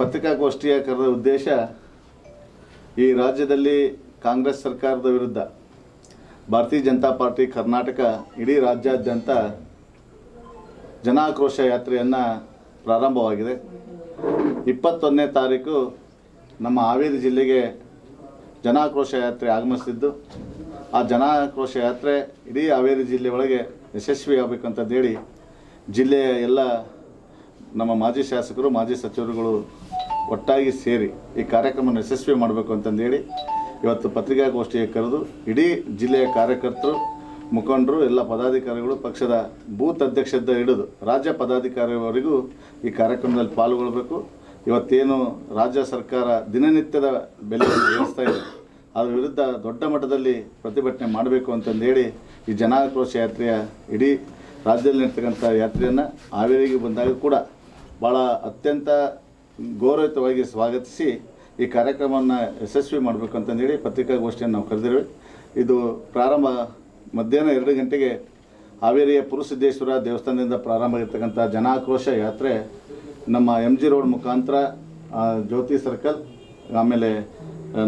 ಪತ್ರಿಕಾಗೋಷ್ಠಿಯ ಕರೆದ ಉದ್ದೇಶ ಈ ರಾಜ್ಯದಲ್ಲಿ ಕಾಂಗ್ರೆಸ್ ಸರ್ಕಾರದ ವಿರುದ್ಧ ಭಾರತೀಯ ಜನತಾ ಪಾರ್ಟಿ ಕರ್ನಾಟಕ ಇಡೀ ರಾಜ್ಯಾದ್ಯಂತ ಜನಾಕ್ರೋಶ ಯಾತ್ರೆಯನ್ನು ಪ್ರಾರಂಭವಾಗಿದೆ. ಇಪ್ಪತ್ತೊಂದನೇ ತಾರೀಕು ನಮ್ಮ ಹಾವೇರಿ ಜಿಲ್ಲೆಗೆ ಜನಾಕ್ರೋಶ ಯಾತ್ರೆ ಆಗಮಿಸಿದ್ದು ಆ ಜನಾಕ್ರೋಶ ಯಾತ್ರೆ ಇಡೀ ಹಾವೇರಿ ಜಿಲ್ಲೆ ಒಳಗೆ ಯಶಸ್ವಿಯಾಗಬೇಕಂತಂದೇಳಿ ಜಿಲ್ಲೆಯ ಎಲ್ಲ ನಮ್ಮ ಮಾಜಿ ಶಾಸಕರು, ಮಾಜಿ ಸಚಿವರುಗಳು ಒಟ್ಟಾಗಿ ಸೇರಿ ಈ ಕಾರ್ಯಕ್ರಮವನ್ನು ಯಶಸ್ವಿ ಮಾಡಬೇಕು ಅಂತಂದೇಳಿ ಇವತ್ತು ಪತ್ರಿಕಾಗೋಷ್ಠಿಗೆ ಕರೆದು ಇಡೀ ಜಿಲ್ಲೆಯ ಕಾರ್ಯಕರ್ತರು, ಮುಖಂಡರು, ಎಲ್ಲ ಪದಾಧಿಕಾರಿಗಳು, ಪಕ್ಷದ ಬೂತ್ ಅಧ್ಯಕ್ಷದ ಹಿಡಿದು ರಾಜ್ಯ ಪದಾಧಿಕಾರಿಯವರೆಗೂ ಈ ಕಾರ್ಯಕ್ರಮದಲ್ಲಿ ಪಾಲ್ಗೊಳ್ಬೇಕು. ಇವತ್ತೇನು ರಾಜ್ಯ ಸರ್ಕಾರ ದಿನನಿತ್ಯದ ಬೆಲೆಯನ್ನು ಏರಿಸ್ತಾ ಇದೆ, ಅದರ ವಿರುದ್ಧ ದೊಡ್ಡ ಮಟ್ಟದಲ್ಲಿ ಪ್ರತಿಭಟನೆ ಮಾಡಬೇಕು ಅಂತಂದೇಳಿ ಈ ಜನಾಕ್ರೋಶ ಯಾತ್ರೆಯ ಇಡೀ ರಾಜ್ಯದಲ್ಲಿ ನಡ್ತಕ್ಕಂಥ ಯಾತ್ರೆಯನ್ನು ಹಾವೇರಿಗೆ ಬಂದಾಗ ಕೂಡ ಭಾಳ ಅತ್ಯಂತ ಗೌರವಯುತವಾಗಿ ಸ್ವಾಗತಿಸಿ ಈ ಕಾರ್ಯಕ್ರಮವನ್ನು ಯಶಸ್ವಿ ಮಾಡಬೇಕು ಅಂತಂದೇಳಿ ಪತ್ರಿಕಾಗೋಷ್ಠಿಯನ್ನು ನಾವು ಕರೆದಿರುವೆ ಇದು ಪ್ರಾರಂಭ ಮಧ್ಯಾಹ್ನ ಎರಡು ಗಂಟೆಗೆ ಹಾವೇರಿಯ ಪುರುಸಿದ್ದೇಶ್ವರ ದೇವಸ್ಥಾನದಿಂದ ಪ್ರಾರಂಭ ಆಗಿರ್ತಕ್ಕಂಥ ಜನಾಕ್ರೋಶ ಯಾತ್ರೆ ನಮ್ಮ ಎಂ ಜಿ ರೋಡ್ ಮುಖಾಂತರ ಜ್ಯೋತಿ ಸರ್ಕಲ್, ಆಮೇಲೆ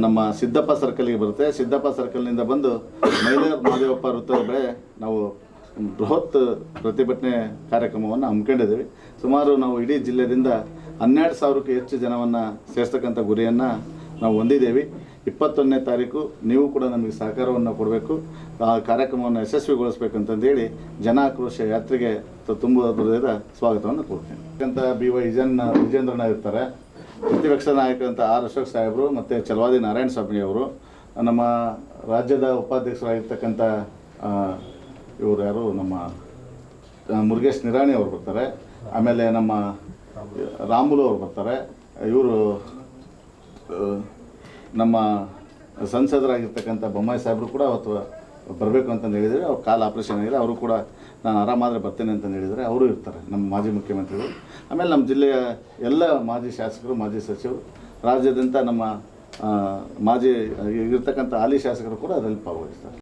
ನಮ್ಮ ಸಿದ್ದಪ್ಪ ಸರ್ಕಲ್ಗೆ ಬರುತ್ತೆ. ಸಿದ್ದಪ್ಪ ಸರ್ಕಲ್ನಿಂದ ಬಂದು ಮೈಲಾರ್ ಮಹದೇವಪ್ಪ ವೃತ್ತದ ಬಳಿ ನಾವು ಬೃಹತ್ ಪ್ರತಿಭಟನೆ ಕಾರ್ಯಕ್ರಮವನ್ನು ಹಮ್ಮಿಕೊಂಡಿದ್ದೀವಿ. ಸುಮಾರು ನಾವು ಇಡೀ ಜಿಲ್ಲೆಯಿಂದ ಹನ್ನೆರಡು ಸಾವಿರಕ್ಕೂ ಹೆಚ್ಚು ಜನವನ್ನು ಸೇರಿಸ್ತಕ್ಕಂಥ ಗುರಿಯನ್ನು ನಾವು ಹೊಂದಿದ್ದೇವೆ. ಇಪ್ಪತ್ತೊಂದನೇ ತಾರೀಕು ನೀವು ಕೂಡ ನಮಗೆ ಸಹಕಾರವನ್ನು ಕೊಡಬೇಕು. ಆ ಕಾರ್ಯಕ್ರಮವನ್ನು ಯಶಸ್ವಿಗೊಳಿಸ್ಬೇಕಂತಂದೇಳಿ ಜನಾಕ್ರೋಶ ಯಾತ್ರೆಗೆ ತ- ತುಂಬ ಹೃದಯದ ಸ್ವಾಗತವನ್ನು ಕೊಡ್ತೇನೆ ಅಂತ ಬಿ ವೈ ವಿಜಯನ್ ವಿಜೇಂದ್ರನ ಇರ್ತಾರೆ. ಪ್ರತಿಪಕ್ಷ ನಾಯಕರಂತ ಆರ್ ಅಶೋಕ್ ಸಾಹೇಬರು ಮತ್ತು ಚಲವಾದಿ ನಾರಾಯಣ ಸ್ವಾಮಿ ಅವರು ನಮ್ಮ ರಾಜ್ಯದ ಉಪಾಧ್ಯಕ್ಷರಾಗಿರ್ತಕ್ಕಂಥ ಇವರು ಯಾರು? ನಮ್ಮ ಮುರುಗೇಶ್ ನಿರಾಣಿ ಅವರು ಬರ್ತಾರೆ. ಆಮೇಲೆ ನಮ್ಮ ರಾಮುಲು ಅವರು ಬರ್ತಾರೆ. ಇವರು ನಮ್ಮ ಸಂಸದರಾಗಿರ್ತಕ್ಕಂಥ ಬೊಮ್ಮಾಯಿ ಸಾಹೇಬರು ಕೂಡ ಅವತ್ತು ಬರಬೇಕು ಅಂತಂದು ಹೇಳಿದರೆ, ಅವ್ರ ಕಾಲು ಆಪ್ರೇಷನ್ ಆಗಿದೆ ಅವರು ಕೂಡ ನಾನು ಆರಾಮಾದರೆ ಬರ್ತೇನೆ ಅಂತಂದು ಹೇಳಿದರೆ ಅವರು ಇರ್ತಾರೆ, ನಮ್ಮ ಮಾಜಿ ಮುಖ್ಯಮಂತ್ರಿಗಳು. ಆಮೇಲೆ ನಮ್ಮ ಜಿಲ್ಲೆಯ ಎಲ್ಲ ಮಾಜಿ ಶಾಸಕರು, ಮಾಜಿ ಸಚಿವರು ರಾಜ್ಯದಂಥ ನಮ್ಮ ಮಾಜಿ ಇರ್ತಕ್ಕಂಥ ಹಾಲಿ ಶಾಸಕರು ಕೂಡ ಅದರಲ್ಲಿ ಭಾಗವಹಿಸ್ತಾರೆ.